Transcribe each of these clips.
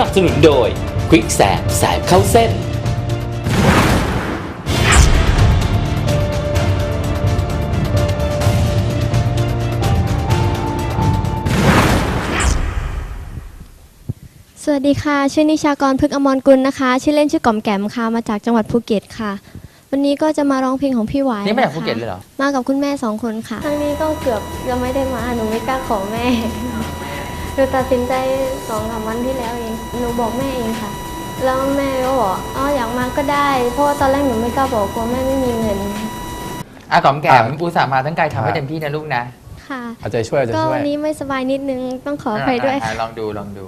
นับสนุนโดยควิกแสบแสบเข้าเส้น สวัสดีค่ะ ชื่อนิชากรพฤกษ์อมรกุลนะคะ ชื่อเล่นชื่อกล่อมแกมค่ะ มาจากจังหวัดภูเก็ตค่ะ วันนี้ก็จะมาร้องเพลงของพี่หวายนี่มาจากะคะภูเก็ตเลยเหรอ มากับคุณแม่สองคนค่ะ ครั้งนี้ก็เกือบจะไม่ได้มา หนูไม่กล้าขอแม่ หนูตัดสินใจสองสามวันที่แล้วเอง หนูบอกแม่เองค่ะ แล้วแม่ก็บอกอ๋ออยากมาก็ได้ เพราะว่าตอนแรกหนูไม่กล้าบอกกลัวแม่ไม่มีเงิน อะกอมแกมอะอุตส่าห์มาทั้งไกลทำให้ครับเต็มที่นะลูกนะค่ะ เอาใจช่วยเอาใจก็ช่วยวันนี้ไม่สบายนิดนึงต้องขออภัยด้วยอะค่ะลองดูลองดู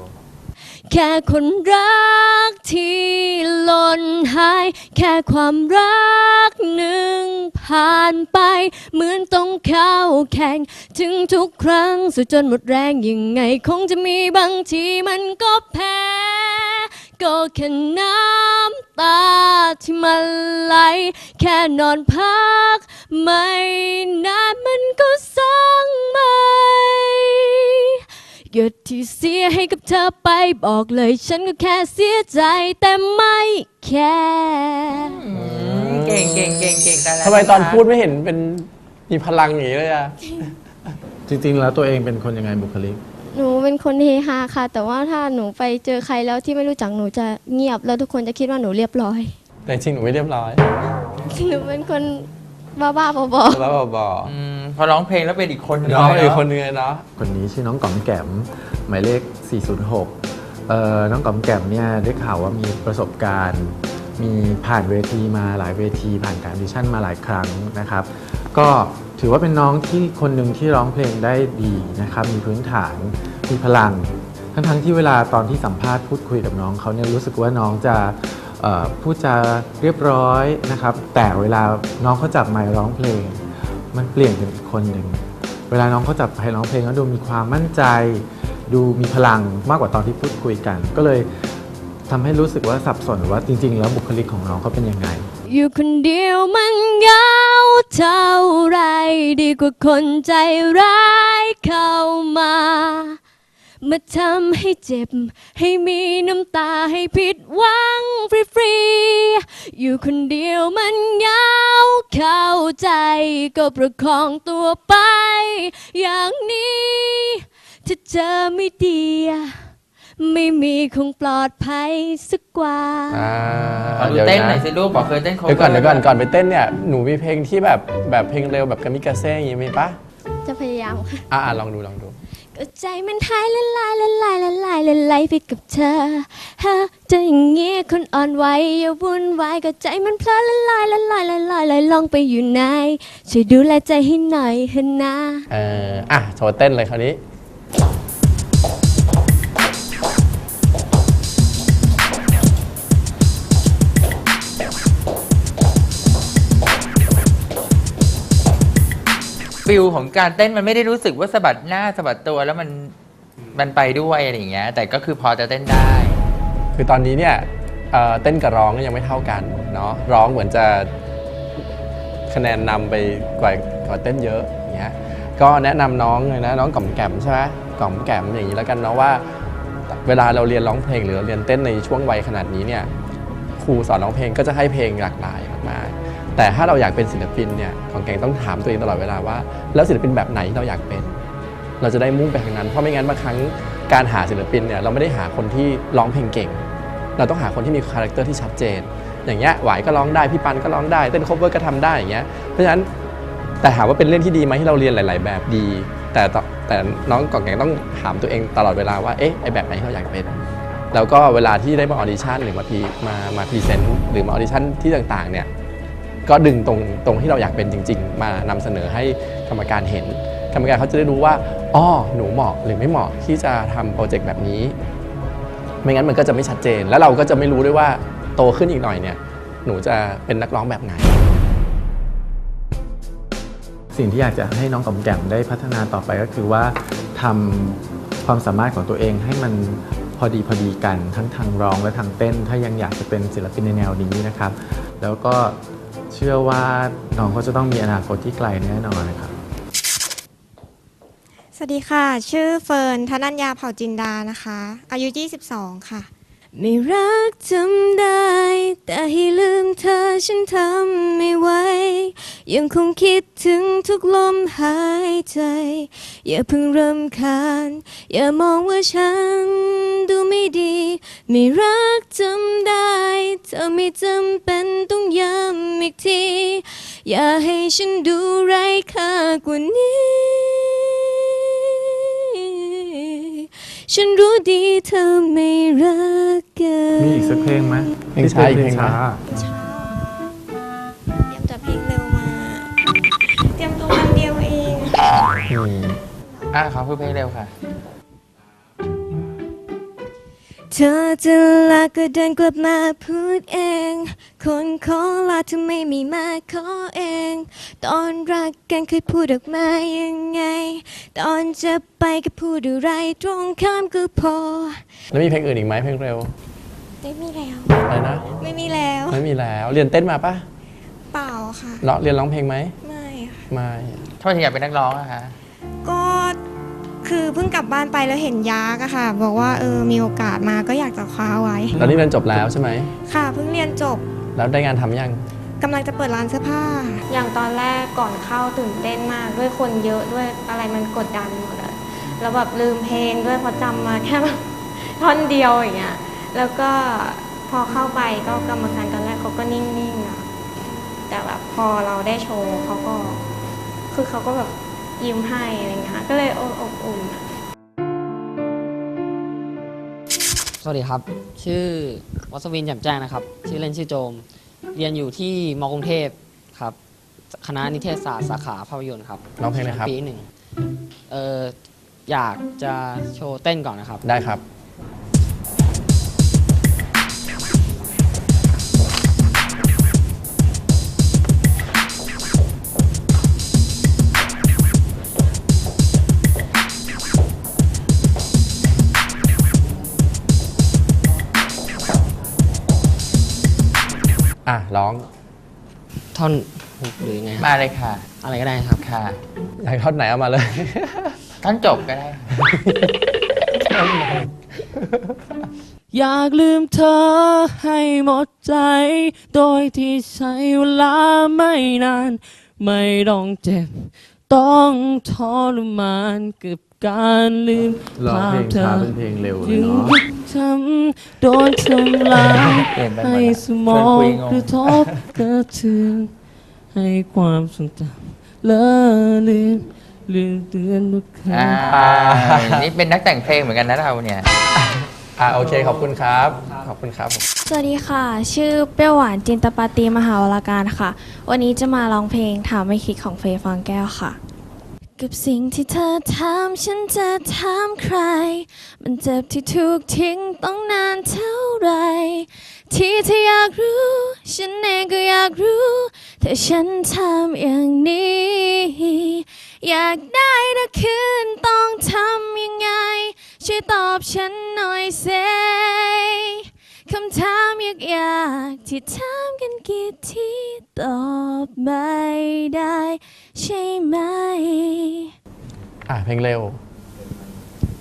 แค่คนรักที่หล่นหาย แค่ความรักหนึ่งผ่านไป เหมือนต้องเข้าแข่ง ถึงทุกครั้งสุดจนหมดแรงยังไง คงจะมีบางทีมันก็แพ้ ก็แค่น้ำตาที่มันไหล แค่นอนพัก ไม่นานมันก็สร้างใหม่ หยดที่เสียให้กับเธอไปบอกเลยฉันก็แค่เสียใจแต่ไม่แค่ เก่งเก่งเก่งเก่งได้แล้วทำไมตอนพูดไม่เห็นเป็นมีพลังอย่างนี้เลยอะจริงๆ แล้วตัวเองเป็นคนยังไงบุคลิก หนูเป็นคนเฮฮาค่ะ แต่ว่าถ้าหนูไปเจอใครแล้วที่ไม่รู้จักหนูจะเงียบ แล้วทุกคนจะคิดว่าหนูเรียบร้อย แต่จริงหนูไม่เรียบร้อย หนูเป็นคน บ้าๆบอแล้วบออืมพอร้องเพลงแล้วเป็นอีกคนหนึงๆน้องเลยอีกเะคนนึงเลยเนาะ คนนี้ชื่อน้องก๋อมแก๋มหมายเลข 406 เอ่อ น้องก๋อมแก๋มเนี่ยได้ข่าวว่ามีประสบการณ์ มีผ่านเวทีมาหลายเวทีผ่านการออดิชั่นมาหลายครั้งนะครับ ก็ถือว่าเป็นน้องที่คนหนึ่งที่ร้องเพลงได้ดีนะครับ มีพื้นฐาน มีพลัง ทั้งๆที่เวลาตอนที่สัมภาษณ์พูดคุยกับน้องเขาเนี่ยรู้สึกว่าน้องจะเอ่อ พูดจาเรียบร้อยนะครับ แต่เวลาน้องเขาจับไมค์ร้องเพลง มันเปลี่ยนเป็นอีกคนหนึ่งเวลาน้องเขาจับไมค์ร้องเพลงแล้วดูมีความมั่นใจ ดูมีพลังมากกว่าตอนที่พูดคุยกัน ก็เลยทำให้รู้สึกว่าสับสนว่าจริง ๆ แล้วบุคลิกของน้องเขาเป็นยังไง อยู่คนเดียวมันเหงาเท่าไร ดีกว่าคนใจร้ายเข้ามา มาทำให้เจ็บ ให้มีน้ำตาให้ผิดหวังฟรีๆ อยู่คนเดียวมันเหงาเข้าใจก็ประคองตัวไป อย่างนี้ถ้าเจอไม่ดีอะไม่มีคงปลอดภัยสักกว่า อ่าขอดูเดี๋ยวเต้นนะหน่อยสิลูกบอกเคยเต้น cover เดี๋ยวก่อนเดี๋ยวก่อนก่อนไปเต้นเนี่ยหนูมีเพลงที่แบบแบบเพลงเร็วแบบกามิกาเซ่อย่างงี้มีปะจะพยายามค่ะ อ่าลองดูลองดู ก็ใจมันหายละลายละลายละลายละลายไปกับเธอฮะจะอย่างเงี้ยคนอ่อนไหวอย่าวุ่นวายก็ใจมันเพลอละลายละลายละลายละลองไปอยู่ไหนช่วยดูแลใจให้หน่อยเถอะนะเอออะโชว์เต้นเลยคราวนี้ ฟิลของการเต้นมันไม่ได้รู้สึกว่าสะบัดหน้าสะบัดตัวแล้วมันมันไปด้วยอะไรอย่างเงี้ยแต่ก็คือพอจะเต้นได้ คือตอนนี้เนี่ยเอ่อเต้นกับร้องก็ยังไม่เท่ากันเนาะร้องเหมือนจะคะแนนนำไปกว่ากว่าเต้นเยอะอย่างเงี้ยก็แนะนำน้องเลยนะน้องกล่อมแกมใช่ไหมกล่อมแกมอย่างนี้แล้วกันเนาะว่า เวลาเราเรียนร้องเพลงหรือเราเรียนเต้นในช่วงวัยขนาดนี้เนี่ยครูสอนร้องเพลงก็จะให้เพลงหลากหลายมา แต่ถ้าเราอยากเป็นศิลปินเนี่ยของแกงต้องถามตัวเองตลอดเวลาว่า แล้วศิลปินแบบไหนที่เราอยากเป็น เราจะได้มุ่งไปทางนั้น เพราะไม่งั้นบางครั้งการหาศิลปินเนี่ยเราไม่ได้หาคนที่ร้องเพลงเก่ง เราต้องหาคนที่มีคาแรคเตอร์ที่ชัดเจน อย่างเงี้ยหวายก็ร้องได้พี่ปันก็ร้องได้เต้นโคเวอร์ก็ทำได้อย่างเงี้ยเพราะฉะนั้นแต่ถามว่าเป็นเรื่องที่ดีไหมที่เราเรียนหลาย ๆ แบบดี แต่แต่น้องก่อนแกงต้องถามตัวเองตลอดเวลาว่าเอ๊ะไอแบบไหนที่เราอยากเป็นแล้วก็เวลาที่ได้มาออดิชั่นหรือมาพีมามาพรีเซนต์หรือมาออดิชั่นที่ต่างๆเนี่ย ก็ดึงตรงตรงที่เราอยากเป็นจริง ๆ มานำเสนอให้กรรมการเห็น กรรมการเขาจะได้รู้ว่าอ้อหนูเหมาะหรือไม่เหมาะที่จะทำโปรเจกต์แบบนี้ ไม่งั้นมันก็จะไม่ชัดเจน แล้วเราก็จะไม่รู้ด้วยว่าโตขึ้นอีกหน่อยเนี่ยหนูจะเป็นนักร้องแบบไหน สิ่งที่อยากจะให้น้องกอมแก๋มได้พัฒนาต่อไปก็คือว่าทำความสามารถของตัวเองให้มันพอดีพอดีกันทั้งทางร้องและทางเต้น ถ้ายังอยากจะเป็นศิลปินในแนวนี้นะครับ แล้วก็ เชื่อว่าน้องก็จะต้องมีอนาคตที่ไกลแน่นอนนะครับ สวัสดีค่ะ ชื่อเฟิร์นธนัญญาเผ่าจินดานะคะ อายุ 22 ค่ะ ไม่รักจำได้ แต่ให้ลืมเธอฉันทำไม่ไหว ยังคงคิดถึงทุกลมหายใจ อย่าเพิ่งเริ่มคานอย่ามองว่าฉันดูไม่ดี ไม่รักจำได้ เธอไม่จำเป็นต้องย้ำอีกที อย่าให้ฉันดูไร้ค่ากว่านี้ ฉันรู้ดีเธอไม่รักกันมีอีกสักเพลงไหมเพลงช้าอีกเพลงไหมช้าเตรียมแต่เพลงเร็วมา เตรียมตัววันเดียวเองอืมอะขอพูดเพลงเร็วค่ะ เธอจะลาก็เดินกลับมาพูดเอง คนขอลาเธอไม่มีมาขอเอง ตอนรักกันเคยพูดออกมายังไง ตอนจะไปก็พูดอะไรตรงข้ามก็พอ แล้วมีเพลงอื่นอีกไหมเพลงเร็ว ไม่มีแล้ว อะไรนะ ไม่มีแล้วไม่มีแล้ว เรียนเต้นมาปะเปล่าค่ะเนาะเรียนร้องเพลงไหมไม่ค่ะไม่ทำไมถึงอยากเป็นนักร้องอะคะ ก็คือเพิ่งกลับบ้านไปแล้วเห็นยักษ์อะค่ะ บอกว่าเออมีโอกาสมาก็อยากจะคว้าไว้ ตอนนี้เรียนจบแล้วใช่ไหม ค่ะเพิ่งเรียนจบ แล้วได้งานทำยังกำลังจะเปิดร้านเสื้อผ้า อย่างตอนแรกก่อนเข้าตื่นเต้นมาก ด้วยคนเยอะด้วยอะไรมันกดดันหมดเลยแล้วแบบลืมเพลงด้วยเพราะจำมาแค่แบบท่อนเดียวอย่างเงี้ยแล้วก็พอเข้าไปก็กรรมการตอนแรกเขาก็นิ่งๆอะแต่แบบพอเราได้โชว์เขาก็ คือเขาก็แบบยิ้มให้อะไรเงี้ยก็เลยโออบอุ่นอะ วัสดีครับ ชื่อวัศวินแจ่มแจ้งนะครับ ชื่อเล่นชื่อโจม เรียนอยู่ที่มกรุงเทพครับ คณะนิเทศศาสตร์สาขาภาพยนตร์ครับร้องเพลงอะไรครับ ปีหนึ่งเอออยากจะโชว์เต้นก่อนนะครับ ได้ครับ ร้องท่อนฮุกหรือยังไงครับมาเลยค่ะ อะไรก็ได้ครับ ค่ะอยากท่อนไหนเอามาเลย ท่อนจบก็ได้ค่ะอยากลืมเธอให้หมดใจ โดยที่ใช้เวลาไม่นาน ไม่ต้องเจ็บ ต้องทรมานกับ การลืมร้องภาเพลพงเธช้าอ เป็นเพลงเร็วเลยจึงเนาะทำโดนทำลายเปลี่ยนไปหมดให้ละสมองเพื่อนคุยงง กระทบกระเทือนให้ความทรงจำเลอะลืมลืมเตือนทุกครั้อ่างนี่เป็นนักแต่งเพลงเหมือนกันนะเราเนี่ย อะโอเคขอบคุณครับ ขอบคุณครับ สวัสดีค่ะ ชื่อเปรี้ยวหวานจินตปาตีมหาวรการค่ะ วันนี้จะมาร้องเพลงถามไม่คิดของเฟย์ฟางแก้วค่ะ กับสิ่งที่เธอถามฉันจะถามใคร มันเจ็บที่ถูกทิ้งต้องนานเท่าไหรที่เธออยากรู้ ฉันเองก็อยากรู้ถ้าฉันทำอย่างนี้ อยากได้เธอคืนต้องทำยังไง ช่วยตอบฉันหน่อยเซ คำถามยากๆที่ถามกันกี่ทีตอบไม่ได้ใช่ไหม อะเพลงเร็ว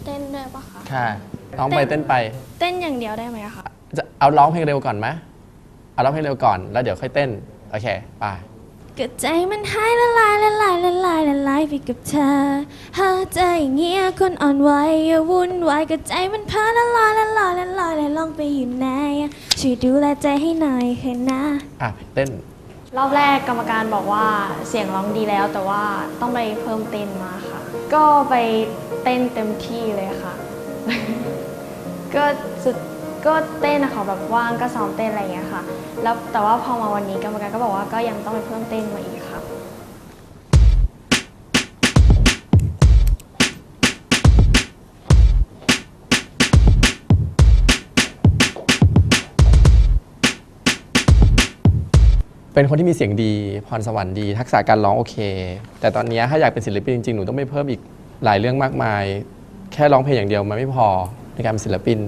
เต้นด้วยปะคะค่ะร้องไปเต้นไป เต้นอย่างเดียวได้ไหมคะ จะเอาร้องเพลงเร็วก่อนไหมเอาร้องเพลงเร็วก่อนแล้วเดี๋ยวค่อยเต้น โอเค ไป ก็ใจมันหายละลายละลายละลายละลายไปกับเธอหาใจเงี้ยคนอ่อนไหวอย่าวุ่นวายก็ใจมันเพาละลายละลายละลายละลองไปอยู่ไหนช่วยดูแลใจให้หน่อยเถอะนะอะเต้น รอบแรกกรรมการบอกว่าเสียงร้องดีแล้วแต่ว่าต้องไปเพิ่มเต้นมาค่ะ ก็ไปเต้นเต็มที่เลยค่ะ ก็สุด ก็เต้นนะคะแบบว่างก็ซ้อมเต้นอะไรอย่างเงี้ยค่ะ แล้วแต่ว่าพอมาวันนี้กรรมการก็บอกว่าก็ยังต้องไปเพิ่มเต้นมาอีกค่ะ เป็นคนที่มีเสียงดีพรสวรรค์ดี ทักษะการร้องโอเค แต่ตอนนี้ถ้าอยากเป็นศิลปินจริงๆ หนูต้องไปเพิ่มอีกหลายเรื่องมากมาย แค่ร้องเพลงอย่างเดียวมันไม่พอในการเป็นศิลปิน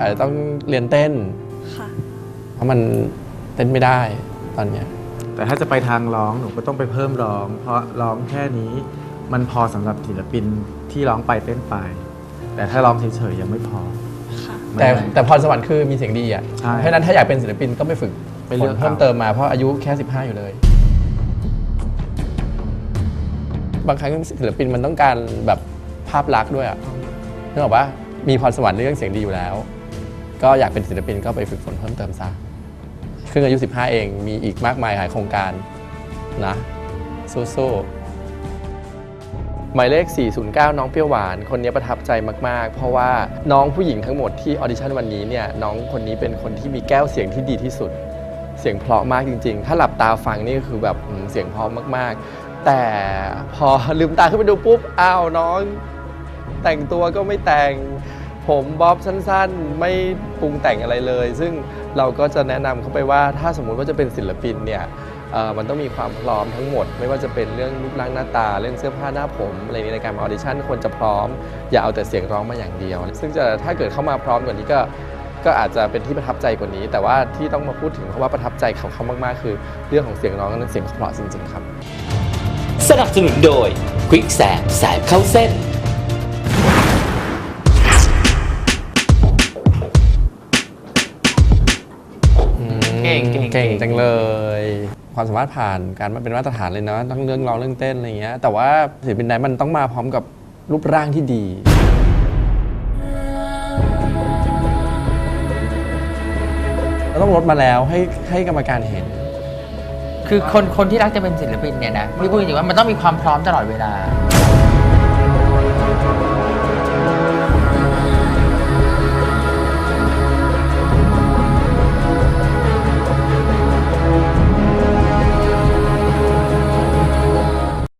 อาจจะต้องเรียนเต้น ค่ะ เพราะมันเต้นไม่ได้ตอนเนี้ย แต่ถ้าจะไปทางร้องหนูก็ต้องไปเพิ่มร้อง เพราะร้องแค่นี้มันพอสำหรับศิลปินที่ร้องไปเต้นไป แต่ถ้าร้องเฉยๆยังไม่พอแต่มันแต่พรสวรรค์คือมีเสียงดีอะ ใช่เพราะฉะนั้นถ้าอยากเป็นศิลปินก็ไปฝึกไปเลือกฝนเพิ่มเอา เติมมาเพราะอายุแค่ 15 อยู่เลย บางครั้งศิลปินมันต้องการแบบภาพลักษณ์ด้วยอะนึกออกปะมีพรสวรรค์เรื่องเสียงดีอยู่แล้ว ก็อยากเป็นศิลปินก็ไปฝึกฝนเพิ่มเติมซะครึ่งอายุ 15 เองมีอีกมากมายหลายโครงการนะสู้ๆหมายเลข 409 น้องเปรี้ยวหวาน คนนี้ประทับใจมาก ๆ เพราะว่าน้องผู้หญิงทั้งหมดที่ออดิชั่นวันนี้เนี่ยน้องคนนี้เป็นคนที่มีแก้วเสียงที่ดีที่สุด เสียงเพราะมากจริง ๆ ถ้าหลับตาฟังนี่คือแบบเสียงเพราะมาก ๆ แต่พอลืมตาขึ้นไปดูปุ๊บอ้าวน้อง แต่งตัวก็ไม่แต่ง ผมบ๊อบสั้นๆ ไม่ปรุงแต่งอะไรเลย ซึ่งเราก็จะแนะนำเขาไปว่าถ้าสมมุติว่าจะเป็นศิลปินเนี่ยเอ่อมันต้องมีความพร้อมทั้งหมด ไม่ว่าจะเป็นเรื่องรูปร่างหน้าตา เรื่องเสื้อผ้าหน้าผมอะไรนี้ในการมาออดิชั่นควรจะพร้อม อย่าเอาแต่เสียงร้องมาอย่างเดียว ซึ่งจะถ้าเกิดเข้ามาพร้อมกว่านี้ก็ก็อาจจะเป็นที่ประทับใจกว่านี้ แต่ว่าที่ต้องมาพูดถึงเพราะว่าประทับใจเขาเขามากๆ คือ เรื่องของเสียงร้องและเสียงเขาเพราะจริงๆครับ สนับสนุนโดยควิกแสบแสบเข้าเส้น เก่งจังเลย ความสามารถผ่านการมาเป็นมาตรฐานเลยเนาะทั้งเรื่องร้องเรื่องเต้นอะไรเงี้ย แต่ว่าศิลปินไหนมันต้องมาพร้อมกับรูปร่างที่ดี เราต้องลดมาแล้วให้ให้กรรมการเห็น คือคนคนที่รักจะเป็นศิลปินเนี่ยนะพี่พูดจริงๆว่ามันต้องมีความพร้อมตลอดเวลา